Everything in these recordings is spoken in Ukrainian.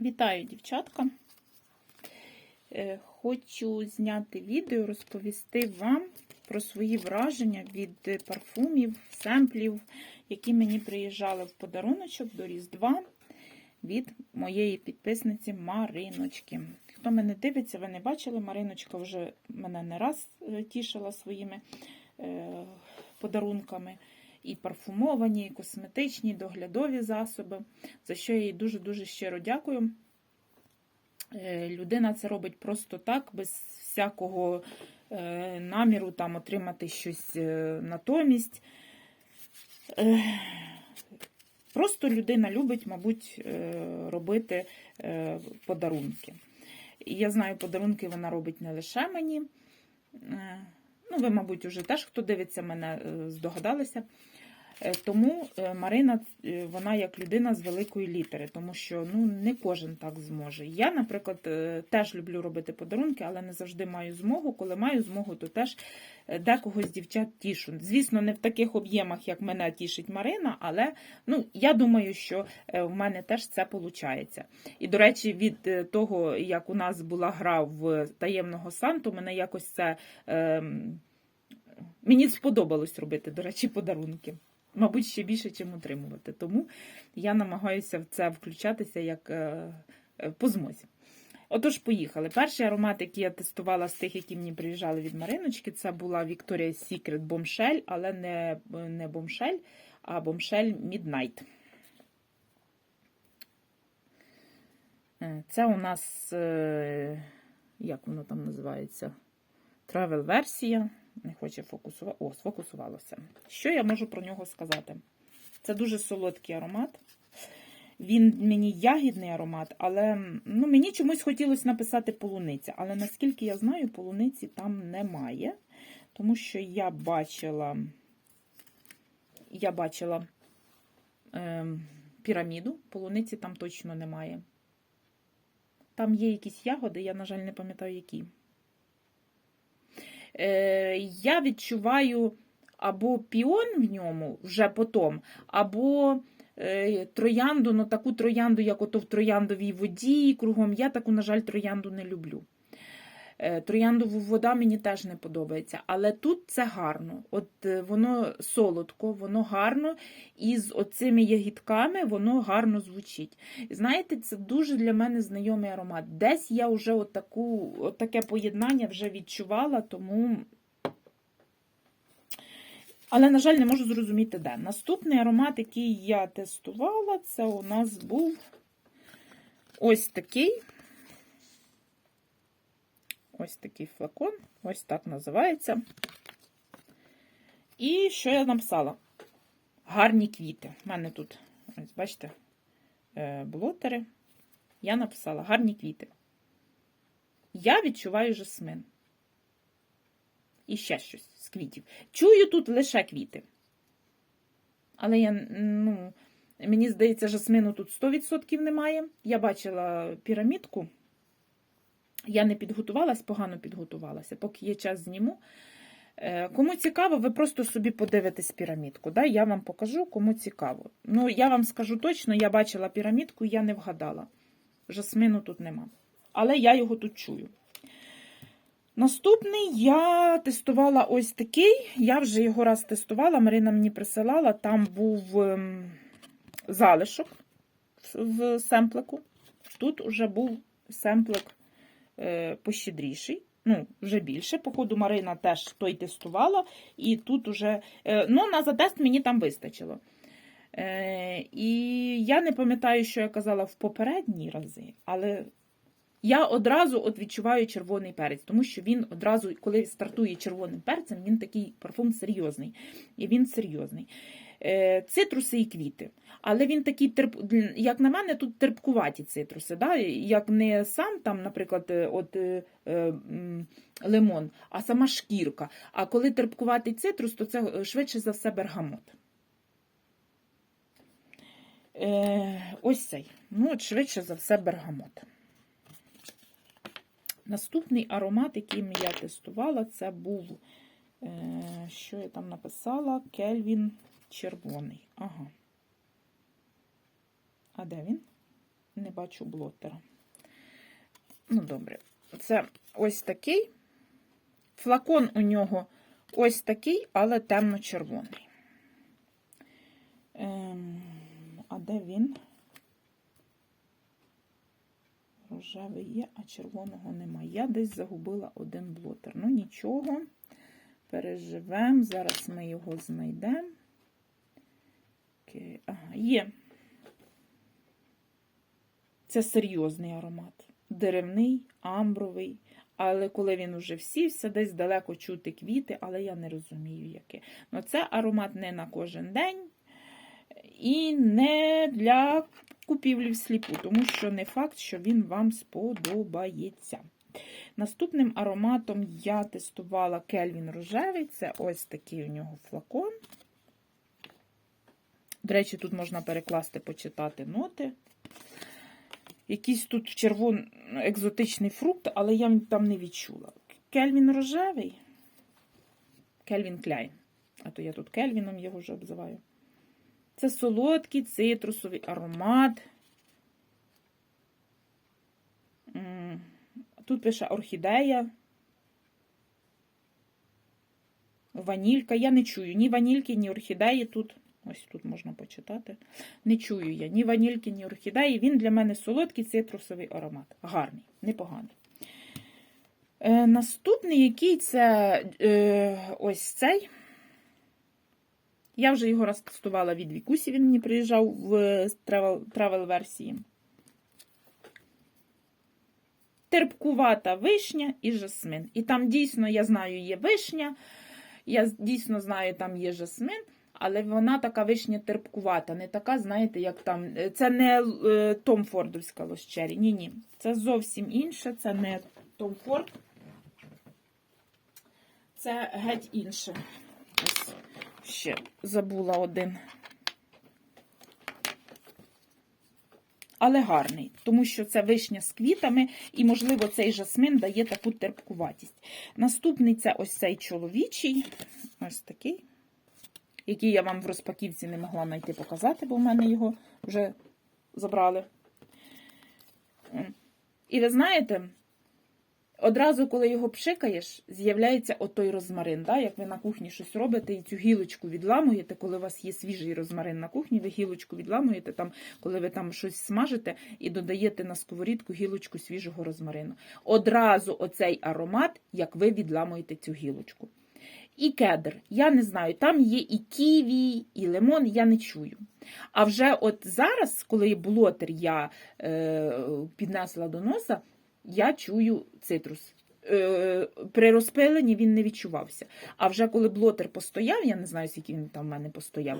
Вітаю, дівчатка. Е, Хочу зняти відео, розповісти вам про свої враження від парфумів, семплів, які мені приїжджали в подаруночок до Різдва від моєї підписниці Мариночки. Хто мене дивиться, ви не бачили, Мариночка вже мене не раз е, тішила своїми е, подарунками. І парфумовані, і косметичні, і доглядові засоби, за що я їй дуже-дуже щиро дякую. Е, Людина це робить просто так, без всякого е, наміру там отримати щось е, натомість. Просто людина любить, мабуть, робити подарунки. І я знаю, подарунки вона робить не лише мені. Ну, ви, мабуть, уже теж, хто дивиться мене, е, здогадалися. Е, Тому е, Марина, е, вона як людина з великої літери, тому що ну, не кожен так зможе. Я, наприклад, е, теж люблю робити подарунки, але не завжди маю змогу. Коли маю змогу, то теж е, декого з дівчат тішу. Звісно, не в таких об'ємах, як мене тішить Марина, але ну, я думаю, що е, в мене теж це виходить. І, до речі, від е, того, як у нас була гра в таємного Санту, мене якось це. ем, Мені сподобалось робити, до речі, подарунки. Мабуть, ще більше, чим утримувати. Тому я намагаюся в це включатися як е, е, по змозі. Отож, поїхали. Перший аромат, який я тестувала з тих, які мені приїжджали від Мариночки, це була Victoria's Secret Bombshell, але не, не Bombshell, а Bombshell Midnight. Е, Це у нас, як воно там називається? Travel версія. Не хоче фокусувати. О, сфокусувалося. Що я можу про нього сказати? Це дуже солодкий аромат. Він мені ягідний аромат, але ну, мені чомусь хотілося написати полуниця. Але наскільки я знаю, полуниці там немає. Тому що я бачила я бачила е, піраміду, полуниці там точно немає. Там є якісь ягоди, я, на жаль, не пам'ятаю, які. Е, я відчуваю або піон в ньому вже потом, або е, троянду, ну таку троянду, як ото в трояндовій воді кругом. Я таку, на жаль, троянду не люблю. Е, Трояндову вода мені теж не подобається, але тут це гарно. От е, воно солодко, воно гарно, і з оцими ягідками воно гарно звучить. Знаєте, це дуже для мене знайомий аромат. Десь я вже отаку, отаке поєднання вже відчувала, тому. Але, на жаль, не можу зрозуміти, де. Наступний аромат, який я тестувала, це у нас був ось такий. Ось такий флакон, ось так називається. І що я написала? Гарні квіти. У мене тут, ось, бачите, е, блотери. Я написала гарні квіти. Я відчуваю жасмин. І ще щось з квітів. Чую тут лише квіти. Але я, ну, мені здається, жасмину тут 100% немає. Я бачила пірамідку. Я не підготувалась, погано підготувалася. Поки є час, зніму. Е, Кому цікаво, ви просто собі подивитесь пірамідку. Да? Я вам покажу, кому цікаво. Ну, я вам скажу точно, я бачила пірамідку, я не вгадала. Жасмину тут нема. Але я його тут чую. Наступний я тестувала ось такий. Я вже його раз тестувала, Марина мені присилала, там був ем, залишок в семплику. Тут вже був семплик пощедріший. Ну, вже більше. Походу, Марина теж той тестувала, і тут уже, е, ну, на затест мені там вистачило. Е, і я не пам'ятаю, що я казала в попередні рази, але я одразу от відчуваю червоний перець, тому що він одразу, коли стартує червоним перцем, він такий парфум серйозний. І він серйозний. Е, Цитруси і квіти. Але він такий, терп... як на мене, тут терпкуваті цитруси. Да? Як не сам, там, наприклад, е, от, е, е, лимон, а сама шкірка. А коли терпкуватий цитрус, то це е, швидше за все бергамот. Е, ось цей. Ну, от швидше за все бергамот. Наступний аромат, який я тестувала, це був, е, що я там написала, Кельвін червоний. Ага. А де він? не бачу блотера. Ну, добре. Це ось такий. Флакон у нього ось такий, але темно-червоний. Ем, а де він? Рожевий є, а червоного немає. Я десь загубила один блотер. Ну, нічого. Переживемо. Зараз ми його знайдемо. Окей. Ага, є. Це серйозний аромат. Деревний, амбровий. Але коли він уже всівся, десь далеко чути квіти, але я не розумію, яке. Ну, це аромат не на кожен день і не для купівлі всліпу, тому що не факт, що він вам сподобається. Наступним ароматом я тестувала Кельвін рожевий. Це ось такий у нього флакон. До речі, тут можна перекласти, почитати ноти. Якийсь тут червоний екзотичний фрукт, але я там не відчула. Кельвін рожевий. Кельвін Кляйн. А то я тут Кельвіном його вже обзиваю. Це солодкий цитрусовий аромат. Тут пише орхідея. Ванілька. Я не чую ні ванільки, ні орхідеї тут. Ось тут можна почитати. Не чую я ні ванільки, ні орхідеї. Він для мене солодкий цитрусовий аромат. Гарний, непоганий. Е, наступний, який це е, ось цей. Я вже його раз тестувала від Вікусі, він мені приїжджав в тревел-версії. Терпкувата вишня і жасмин. І там дійсно, я знаю, є вишня, я дійсно знаю, там є жасмин, але вона така вишня терпкувата, не така, знаєте, як там. Це не е, Том Фордовська лощері. Ні-ні. Це зовсім інше, це не Том Форд. Це геть інше. Ось ще забула один. Але гарний, тому що це вишня з квітами, і, можливо, цей жасмин дає таку терпкуватість. Наступний це ось цей чоловічий, ось такий, який я вам в розпаківці не могла знайти показати, бо в мене його вже забрали. І ви знаєте, Одразу, коли його пшикаєш, з'являється отой розмарин. Да? Як ви на кухні щось робите і цю гілочку відламуєте, коли у вас є свіжий розмарин на кухні, ви гілочку відламуєте, там, коли ви там щось смажите і додаєте на сковорідку гілочку свіжого розмарину. Одразу оцей аромат, як ви відламуєте цю гілочку. І кедр, я не знаю, там є і ківі, і лимон, я не чую. А вже от зараз, коли блотер я е, піднесла до носа, я чую цитрус. Е, При розпиленні він не відчувався. А вже коли блотер постояв, я не знаю, скільки він там в мене постояв,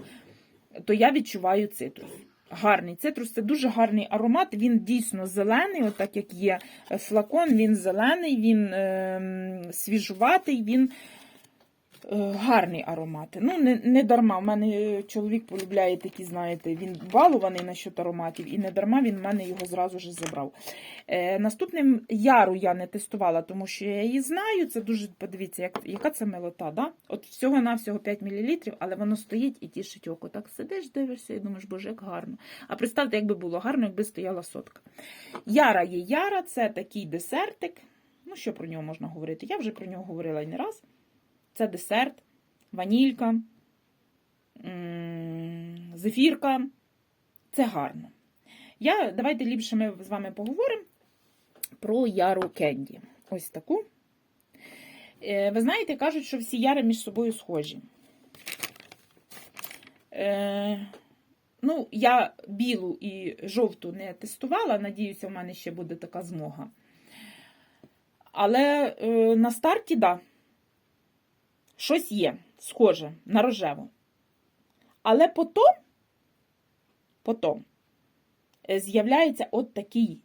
то я відчуваю цитрус. Гарний цитрус це дуже гарний аромат. Він дійсно зелений, отак як є флакон, він зелений, він е, свіжуватий, він Е, гарний аромат. Ну, не не дарма. У мене чоловік полюбляє такі, знаєте, він балований насчет ароматів, і не дарма він в мене його зразу ж забрав. Е, Наступним яру я не тестувала, тому що я її знаю. Це дуже, подивіться, як, яка це милота. да? От всього-навсього 5 мл, але воно стоїть і тішить око. Так сидиш, дивишся і думаєш, боже, як гарно. А представте, якби було гарно, якби стояла сотка. Яра є яра, це такий десертик. Ну, що про нього можна говорити? Я вже про нього говорила і не раз. Це десерт, ванілька, зефірка. Це гарно. Я, Давайте ліпше ми з вами поговоримо про яру Кенді. Ось таку. Е, ви знаєте, кажуть, що всі яри між собою схожі. Е, ну, я білу і жовту не тестувала, надіюся, в мене ще буде така змога. Але е, на старті, так. Да, щось є схоже на рожеву. Але потім, потім е, з'являється от такий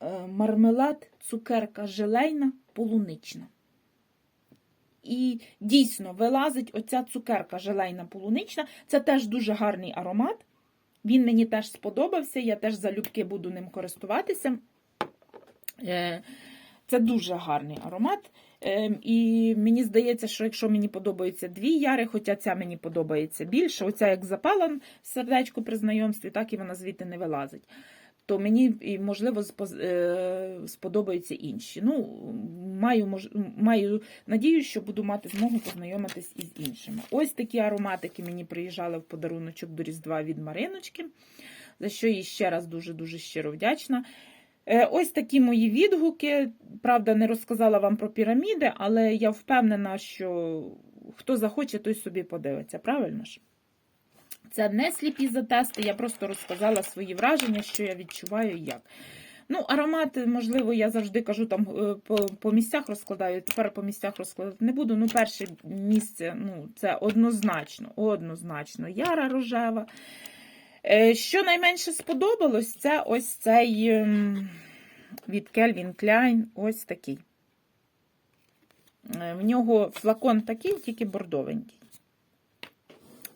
е, мармелад, цукерка желейна, полунична. І дійсно вилазить оця цукерка желейна полунична. Це теж дуже гарний аромат. Він мені теж сподобався, я теж залюбки буду ним користуватися. Е, це дуже гарний аромат. Ем, і мені здається, що якщо мені подобаються дві яри, хоча ця мені подобається більше, оця як запала сердечко при знайомстві, так і вона звідти не вилазить. то мені можливо е, сподобаються інші. Ну, маю, маю надію, що буду мати змогу познайомитись із іншими. Ось такі ароматики мені приїжджали в подаруночок до Різдва від Мариночки, за що їй ще раз дуже-дуже щиро вдячна. Е, Ось такі мої відгуки. Правда, не розказала вам про піраміди, але я впевнена, що хто захоче, той собі подивиться. Правильно ж? Це не сліпі затести, я просто розказала свої враження, що я відчуваю і як. Ну, аромати, можливо, я завжди кажу, там е, по, по місцях розкладаю. Тепер по місцях розкладати не буду. Ну, перше місце ну, це однозначно, однозначно яра рожева. Е, Що найменше сподобалось, це ось цей ем, від Calvin Klein, ось такий. Е, В нього флакон такий, тільки бордовенький.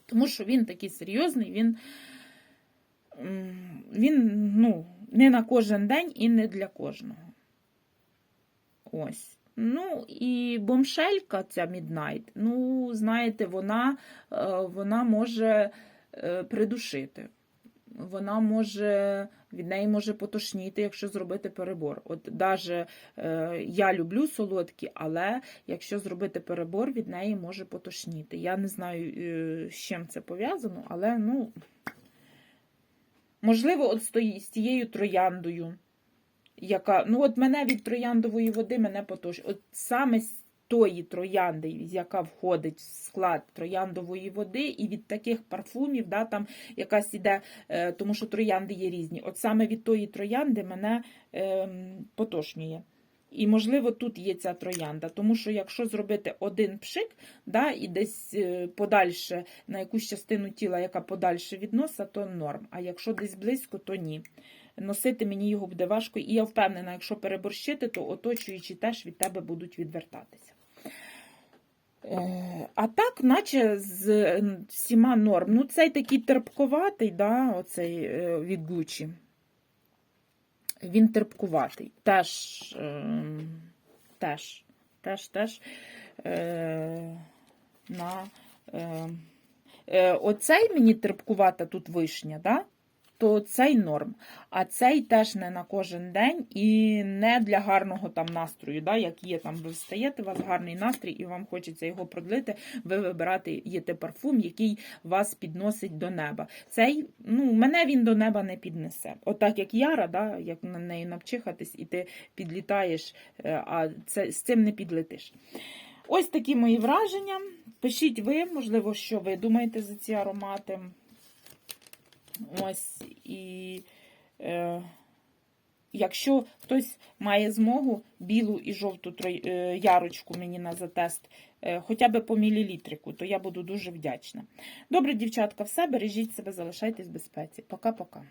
Тому що він такий серйозний, він, він ну, не на кожен день і не для кожного. Ось. Ну, і бомшелька ця Midnight, ну, знаєте, вона, е, вона може придушити. Вона може, від неї може потошніти, якщо зробити перебор. От даже е, я люблю солодкі, але якщо зробити перебор, від неї може потошніти. Я не знаю, е, з чим це пов'язано, але ну, можливо, от з, тією трояндою, яка. Ну, от мене від трояндової води мене потошнює. От саме з тої троянди, яка входить в склад трояндової води, і від таких парфумів, да, там якась іде, е, тому що троянди є різні. От саме від тої троянди мене е, потошнює. І, можливо, тут є ця троянда, тому що якщо зробити один пшик, да, і десь е, подальше на якусь частину тіла, яка подальше від носа, то норм. А якщо десь близько, то ні. Носити мені його буде важко, і я впевнена, якщо переборщити, то оточуючі теж від тебе будуть відвертатися. А так, наче з всіма норм. Ну, цей такий терпковатий, да, оцей е, від Gucci. Він терпкуватий. Теж, е, теж, теж, теж е, на оцей мені терпкувата тут вишня, да? То цей норм. А цей теж не на кожен день і не для гарного там настрою. Да? Як є там, ви встаєте, у вас гарний настрій, і вам хочеться його продлити, ви вибирати їте парфум, який вас підносить до неба. Цей, ну, мене він до неба не піднесе. Отак, як Яра, да? як на неї навчихатись, і ти підлітаєш, е, а це, з цим не підлетиш. Ось такі мої враження. Пишіть ви, можливо, що ви думаєте за ці аромати. Ось і е, якщо хтось має змогу білу і жовту е, ярочку мені на затест, е, хоча б по мілілітрику, то я буду дуже вдячна. Добре, дівчатка, все, бережіть себе, залишайтесь в безпеці. Пока-пока.